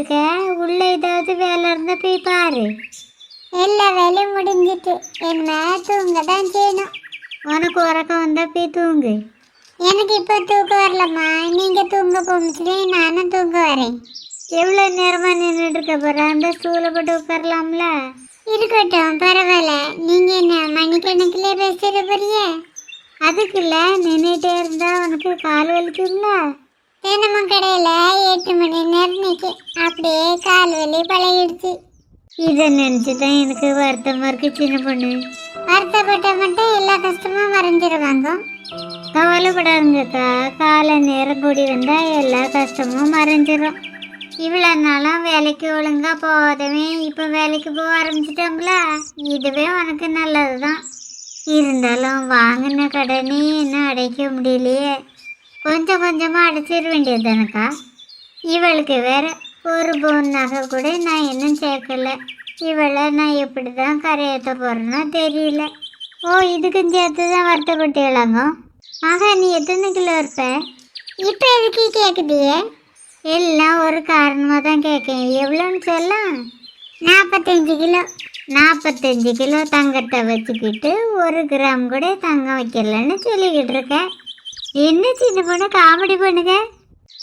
இருக்க? உள்ள ஏதாவது வேலை இருந்தா போய் பாரு. எல்லா வேலையும் முடிஞ்சிட்டு. என்ன தூங்க தான் செய்யணும். உனக்கு உறக்கம் வந்தா போய் தூங்கு. எனக்கு இப்போ தூக்கம் வரலம்மா. நீங்க தூங்க போகும்போது நானும் தூங்க வரேன். எவ்வளோ நேரமா நின்றுட்டு இருக்க போற? அந்த ஸ்டூல போட்டு உட்காரலாம்ல. இருக்கட்டும் பரவாயில்ல. நீங்க என்ன மணிக்கணக்கிலே பேசிட போறிய அதுக்குல்ல நின்றுட்டே இருந்தா உனக்கு கால் வலிக்கும்ல. தினமும் கடையில எட்டு மணி நேரம் நிற்க அப்படியே கால் வலி பழகிடுச்சு. இதை நினைச்சு தான் எனக்கு வருத்தமா இருக்கு சின்ன பொண்ணு. வருத்தப்பட்ட மட்டும் எல்லா கஷ்டமும் மறைஞ்சிருவாங்க. கவலைப்படாதுங்கக்கா காலை நேரம் கூடி வந்தா எல்லா கஷ்டமும் மறைஞ்சிரும். இவ்வளோ நாளாக வேலைக்கு ஒழுங்கா போகாதவன் இப்போ வேலைக்கு போக ஆரம்பிச்சிட்டாங்களா? இதுவே உனக்கு நல்லது தான் இருந்தாலும் வாங்கின கடனே இன்னும் அடைக்க முடியலையே. கொஞ்சம் கொஞ்சமாக அடைச்சிட வேண்டியது தானக்கா? இவளுக்கு வேற ஒரு பவுன் நகை கூட நான் இன்னும் சேர்க்கல. இவளை நான் எப்படி தான் கரையேற்ற போகிறேன்னா தெரியல. ஓ இதுக்கும் சேர்த்து தான் வருத்தப்பட்டீங்களாங்க? ஆகா நீ எத்தனை கிலோ இருப்ப? இப்போ எதுக்கு கேட்குதியே எல்லாம் ஒரு காரணமாக தான் கேட்கேன் எவ்வளோன்னு சொல்லலாம்? நாற்பத்தஞ்சு கிலோ. நாற்பத்தஞ்சு கிலோ தங்கத்தை வச்சுக்கிட்டு ஒரு கிராம் கூட தங்கம் வைக்கலன்னு சொல்லிக்கிட்டு இருக்கேன் என்ன சின்ன பொண்ணு காமெடி பண்ணுங்க?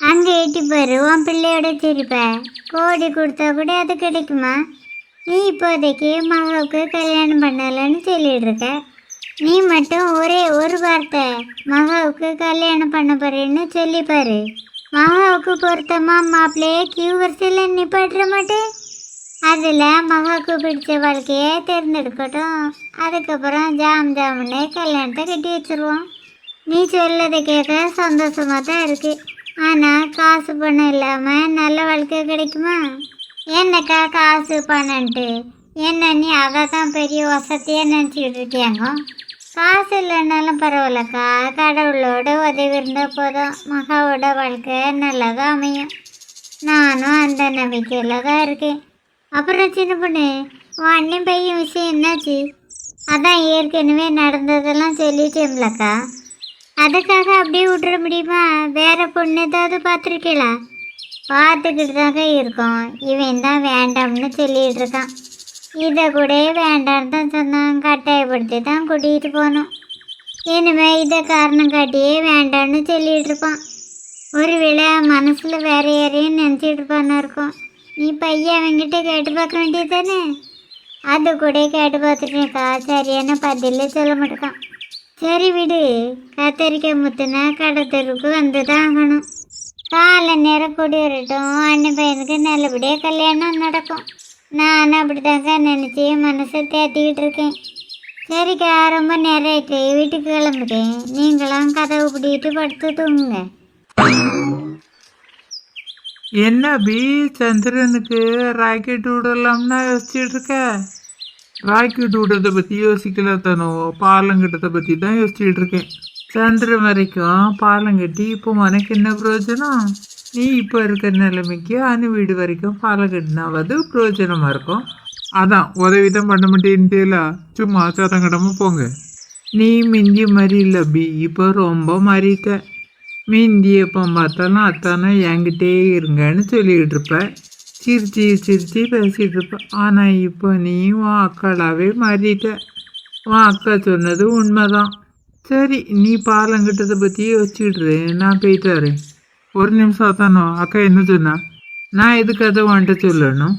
அங்கே எட்டி பாரு உன் பிள்ளையோட சிரிப்ப. கோடி கொடுத்தா கூட அது கிடைக்குமா? நீ இப்போதைக்கு மகளுக்கு கல்யாணம் பண்ணலன்னு சொல்லிட்டு இருக்க நீ மட்டும் ஒரே ஒரு வார்த்தை மகாவுக்கு கல்யாணம் பண்ண போறேன்னு சொல்லி பாரு. மகாவுக்கு பொருத்தமா மாப்பிள்ளையே கியூ வரிசையில் நிப்பாட்டுற மாட்டேன் அதில் மகாவுக்கு பிடிச்ச வாழ்க்கையை தேர்ந்தெடுக்கட்டும். அதுக்கப்புறம் ஜாம் ஜாமுன்னே கல்யாணத்தை கட்டி வச்சிருவோம். நீ சொல்லதை கேட்க சந்தோஷமாக தான் இருக்கு. ஆனால் காசு பணம் இல்லாமல் நல்ல வாழ்க்கை கிடைக்குமா? என்னக்கா காசு பணம்ன்ட்டு? என்ன நீ அதை தான் பெரிய வசதியாக நினச்சிக்கிட்டு இருக்கியாங்க? காசு இல்லைன்னாலும் பரவாயில்லக்கா. கடவுளோட உதவி இருந்தால் போதும். மகாவோட வாழ்க்கை நல்லதாக அமையும். நானும் அந்த நம்பிக்கையில் தான் இருக்கேன். அப்புறம் சின்ன பொண்ணு உன் அண்ணன் பையன் விஷயம் என்னாச்சு? அதான் ஏற்கனவே நடந்ததெல்லாம் சொல்லிட்டேம்லக்கா அதுக்காக அப்படியே விட்டுற முடியுமா? வேற பொண்ணு ஏதாவது பார்த்துருக்கீங்களா பார்த்துக்கிட்டு தாங்க இருக்கோம். இவன் தான் வேண்டாம்னு சொல்லிட்டு இருக்கான். இதை கூட வேண்டாம்னு தான் சொன்னான். கட்டாயப்படுத்தி தான் கூட்டிகிட்டு போனோம். இனிமே இதை காரணம் காட்டியே வேண்டாம்னு சொல்லிட்டு இருப்பான். ஒருவேளை மனசில் வேற யாரையும் நினச்சிட்டு இருப்பான்னு இருக்கும். நீ பையன் அவங்கிட்ட கேட்டு பார்க்க வேண்டியது தானே அது கூட கேட்டு பார்த்துட்டேன்க்கா சரியான பதில் சொல்ல மாட்டேக்கான். சரி விடு. கத்தரிக்காய் முத்துனா கடை தெருவுக்கு வந்து தான் ஆகணும். காலை நேரம் கூடி வரட்டும் அண்ணன் பையனுக்கு நல்லபடியாக கல்யாணம் நடக்கும். நானும் அப்படிதாங்க நினச்சி மனசை தேத்திக்கிட்டு இருக்கேன். சரிக்கா ரொம்ப நேரம் ஆயிட்டு வீட்டுக்கு கிளம்புறேன். நீங்களும் கதவு பிடிக்கிட்டு படுத்து தூங்குங்க. என்ன பி சந்திரனுக்கு ராக்கெட் விடலாம்னா யோசிச்சுட்டு இருக்க? ராக்கெட் விடுறத பற்றி யோசிக்கல தானோ பாலம் கட்டுறதை பற்றி தான் யோசிச்சுட்டு இருக்கேன் சந்திரன் வரைக்கும் பாலம் கட்டி இப்போ உனக்கு என்ன பிரயோஜனம்? நீ இப்போ இருக்கிற நிலைமைக்கு அணு வீடு வரைக்கும் பாலம் கட்டினாவது பிரயோஜனமாக இருக்கும். அதான் உதவி தான் பண்ண மாட்டேன்ட்டேலா. சும்மா சதங்கடமா போங்க. நீ மிந்தி மாதிரி இல்லை பி இப்போ ரொம்ப மாறிட்ட. மிந்தி எப்போ பார்த்தாலும் அத்தானே என்கிட்டே இருங்கன்னு சொல்லிக்கிட்டு இருப்ப சிரிச்சு சிரிச்சு பேசிகிட்டு இருப்பேன் ஆனால் இப்போ நீ உன் அக்காளாவே மாறிட்ட. உன் அக்கா சொன்னது உண்மைதான். சரி நீ பாலங்கிட்டதை பற்றி யோசிச்சுட்ரு நான் போயிட்டு வரேன். ஒரு நிமிஷம் தானோ அக்கா என்ன சொன்னா? நான் எதுக்கு அதை வந்துட்டு சொல்லணும்?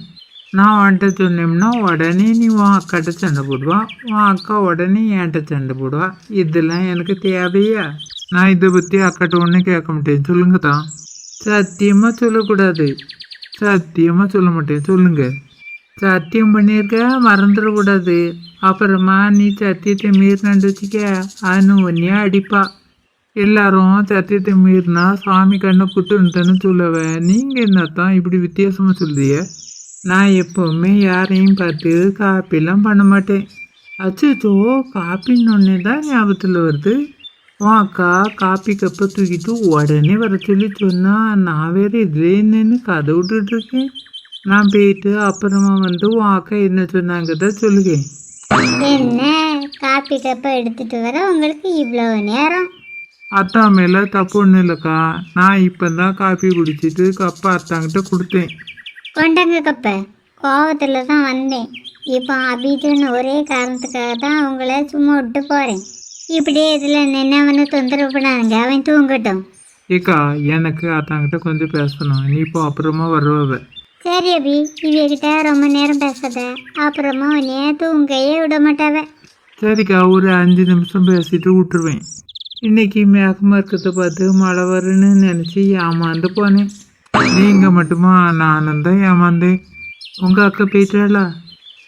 நான் வந்துட்டு சொன்னேம்னா உடனே நீ உன் அக்காட்ட சண்டை போடுவா. உன் அக்கா உடனே என்கிட்ட சண்டை போடுவா. இதெல்லாம் எனக்கு தேவையா? நான் இதை பற்றி அக்காட்ட ஒன்றும் கேட்க மாட்டேன். சொல்லுங்க தான் சத்தியமாக சொல்லக்கூடாது. சத்தியமாக சொல்ல மாட்டேன். சொல்லுங்க. சத்தியம் பண்ணியிருக்க மறந்துடக்கூடாது அப்புறமா நீ சத்தியத்தை மீறினான்னு வச்சுக்க. அனு உன்னையே அடிப்பா. எல்லாரும் சத்தியத்தை மீறினா சாமி கண்ணை குத்துன்னு சொல்லுவேன் நீங்கள் என்னத்தான் இப்படி வித்தியாசமாக சொல்லுதிய நான் எப்போவுமே யாரையும் பார்த்து காப்பிலாம் பண்ண மாட்டேன். அச்சோ காப்பின்னு ஒன்று தான் ஞாபகத்தில் வருது. உன் அக்கா காப்பி கப்பை தூக்கிட்டு உடனே வர சொல்லி சொன்னா நான் வேற இதுல என்னன்னு கதை விட்டுட்டு இருக்கேன் நான் போயிட்டு அப்புறமா வந்து உன் அக்கா என்ன சொன்னாங்கதான் சொல்லுவேன். என்ன? காப்பி கப்பை எடுத்துட்டு வர உங்களுக்கு இவ்வளவு நேரம்? அத்தா மேல தப்பு ஒன்றும் இல்லைக்கா. நான் இப்போ தான் காப்பி குடிச்சிட்டு கப்பை அத்தாங்கிட்ட கொடுத்தேன். கொண்டங்க கப்ப. கோவத்தில் தான் வந்தேன். இப்போ அபிஜுன்னு ஒரே காரணத்துக்காக தான் உங்களை சும்மா விட்டு போகிறேன் இப்படியே இதில் நின்று அவனை தொந்தரவு பண்ணாங்க அவன் தூங்கட்டும். ஏக்கா எனக்கு அத்தாங்கிட்ட கொஞ்சம் பேசணும். நீ இப்போ அப்புறமா வருவ சரி அபி இவகிட்ட ரொம்ப நேரம் பேசாத. அப்புறமா உன்னைய தூங்கையே விட மாட்டாவ. சரிக்கா ஒரு அஞ்சு நிமிஷம் பேசிட்டு விட்டுருவேன். இன்னைக்கு மேகமா இருக்கிறத பார்த்து மழை வரும்னு நினச்சி ஏமாந்து போனேன். நீங்கள் மட்டுமா நானும் தான் ஏமாந்தேன். உங்கள் அக்கா போயிட்டாளா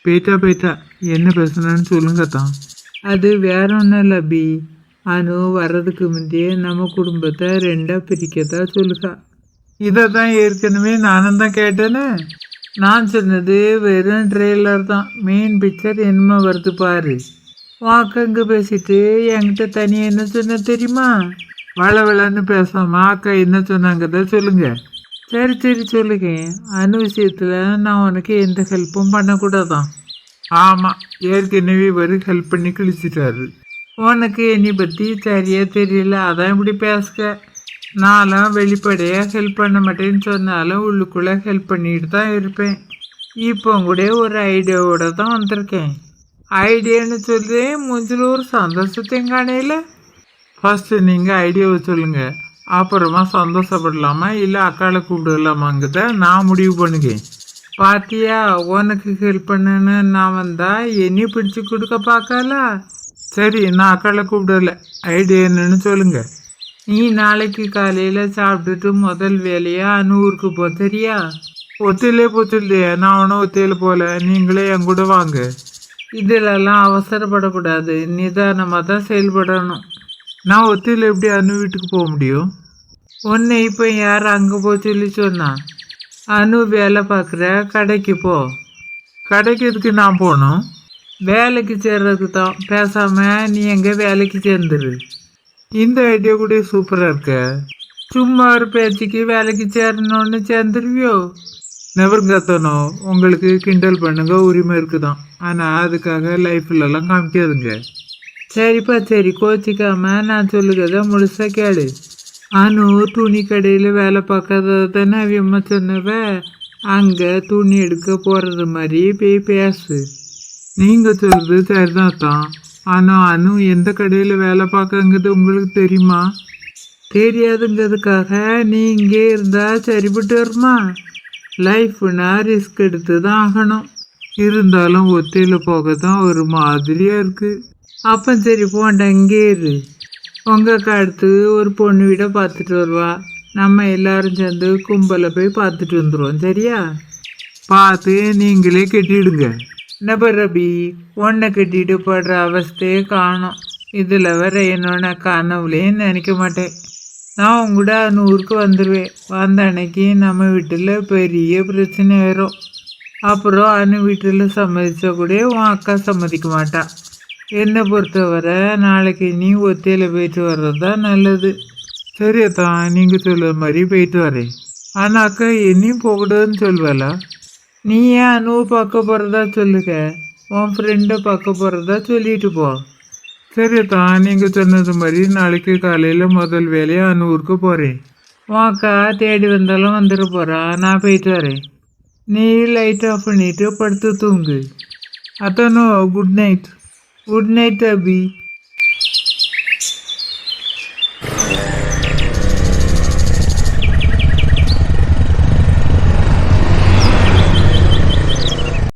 போயிட்டா போயிட்டா என்ன பேசணும்னு சொல்லுங்க தான். அது வேற ஒன்றும் இல்லை பி. அனு வர்றதுக்கு முந்தையே நம்ம குடும்பத்தை ரெண்டாக பிரிக்கதா சொல்லுகா இதை தான் ஏற்கனவே நானும் தான் கேட்டேனே. நான் சொன்னது வெறும் ட்ரெய்லர் தான். மெயின் பிக்சர் என்னமோ வருது பாரு. வாக்கங்க பேசிட்டு என்கிட்ட தனியாக என்ன சொன்ன தெரியுமா? வள வளன்னு பேசாம அக்கா என்ன சொன்னாங்கத சொல்லுங்க. சரி சரி சொல்லுங்க. அனு விஷயத்தில் நான் உனக்கு எந்த ஹெல்ப்பும் பண்ணக்கூடாதான். ஆமாம் ஏற்கனவே வரும் ஹெல்ப் பண்ணி கிழிச்சிட்டாரு. உனக்கு என்னை பற்றி சரியாக தெரியல அதான் இப்படி பேசுக. நான்லாம் வெளிப்படையாக ஹெல்ப் பண்ண மாட்டேன்னு சொன்னாலும் உள்ளுக்குள்ளே ஹெல்ப் பண்ணிட்டு தான் இருப்பேன். இப்போ கூட ஒரு ஐடியாவோட தான் வந்திருக்கேன். ஐடியான்னு சொல்லி மூஞ்சில் ஒரு சந்தோஷத்தையும் காணையில் ஃபஸ்ட்டு நீங்கள் ஐடியாவை சொல்லுங்கள் அப்புறமா சந்தோஷப்படலாமா இல்லை அக்காளை கூப்பிடலாமாங்கிறத நான் முடிவு பண்ணுவேன் பாத்தியா உனக்கு ஹெல்ப் பண்ணுன்னு நான் வந்தா என்னைய பிடிச்சு கொடுக்க பார்க்கல. சரி நான் அக்காளை கூப்பிடல. ஐடியா என்னன்னு சொல்லுங்க. நீ நாளைக்கு காலையில் சாப்பிட்டுட்டு முதல் வேலையா அனூருக்கு போ சரியா? ஒத்தையிலே போச்சுல்லையே நான் ஒன்றும் ஒத்தையில் போகல நீங்களே என் கூட வாங்க. இதிலெல்லாம் அவசரப்படக்கூடாது நிதானமாக தான் செயல்படணும். நான் ஒத்தையில் எப்படி அனு வீட்டுக்கு போக முடியும்? உன்னை இப்போ யார் அங்கே போ சொல்லி சொன்னா? அனு வேலை பார்க்குற கடைக்கு போ. கடைக்கு இதுக்கு நான் போகணும்? வேலைக்கு சேர்றதுக்கு தான். பேசாமல் நீ எங்கே வேலைக்கு சேர்ந்துரு. இந்த ஐடியா கூட சூப்பராக இருக்க. சும்மா ஒரு பேச்சுக்கு வேலைக்கு சேரணும்னு சேர்ந்துருவியோ? நெவருங்கத்தனோ உங்களுக்கு கிண்டல் பண்ணுங்க உரிமை இருக்குதான். ஆனால் அதுக்காக லைஃப்லலாம் காமிக்காதுங்க. சரிப்பா சரி. கோச்சிக்காம நான் சொல்லுகிறத முழுசாக கேளு. அனு துணி கடையில் வேலை பார்க்காத தானே அவியம்மா சொன்னவ? அங்கே துணி எடுக்க போகிறது மாதிரி போய் பேசு. நீங்கள் சொல்கிறது சரிதான் தான் ஆனால் அனு எந்த கடையில் வேலை பார்க்கங்கிறது உங்களுக்கு தெரியுமா? தெரியாதுங்கிறதுக்காக நீ இங்கே இருந்தால் சரிபட்டு வருமா? லைஃப்னா ரிஸ்க் எடுத்து தான் ஆகணும். இருந்தாலும் ஒத்தையில் போக தான் ஒரு மாதிரியாக இருக்குது அப்போ சரி போண்டா இங்கே இரு. உங்களுக்கு அடுத்து ஒரு பொண்ணு வீட பார்த்துட்டு வருவா. நம்ம எல்லாரும் சேர்ந்து கும்பலை போய் பார்த்துட்டு வந்துடுவோம் சரியா? பார்த்து நீங்களே கட்டிடுங்க. நபர் ரபி உன்னை கட்டிட்டு படுற அவஸ்தையே காணும். இதில் வேற என்னோட கனவுலேயும் நினைக்க மாட்டேன். நான் உங்கூட நூறுக்கு வந்துடுவேன் வந்த அன்னைக்கு நம்ம வீட்டில் பெரிய பிரச்சனை வரும். அப்புறம் அனு வீட்டில் சம்மதிச்சா கூட உன் அக்கா சம்மதிக்க மாட்டான் என்னை பொறுத்தவரை நாளைக்கு நீ ஒத்தையில் போயிட்டு வர்றது தான் நல்லது. சரி நீங்கள் சொல்கிற மாதிரி போயிட்டு வரேன். ஆனால் அக்கா என்னையும் போகக்கூடாதுன்னு சொல்லுவாளா நீ ஏன் அனுவை பார்க்க போகிறதா சொல்லுங்க உன் ஃப்ரெண்டை பார்க்க போகிறதா சொல்லிட்டு போ. சரி நீங்கள் சொன்னது மாதிரி நாளைக்கு காலையில் முதல் வேலையை அனூருக்கு போகிறேன் உன் அக்கா தேடி வந்தாலும் வந்துட போகிறா நான் போயிட்டு வரேன். நீ லைட் ஆஃப் பண்ணிவிட்டு படுத்து தூங்கு. அத்தனோ குட் நைட் குட் நைட் அபி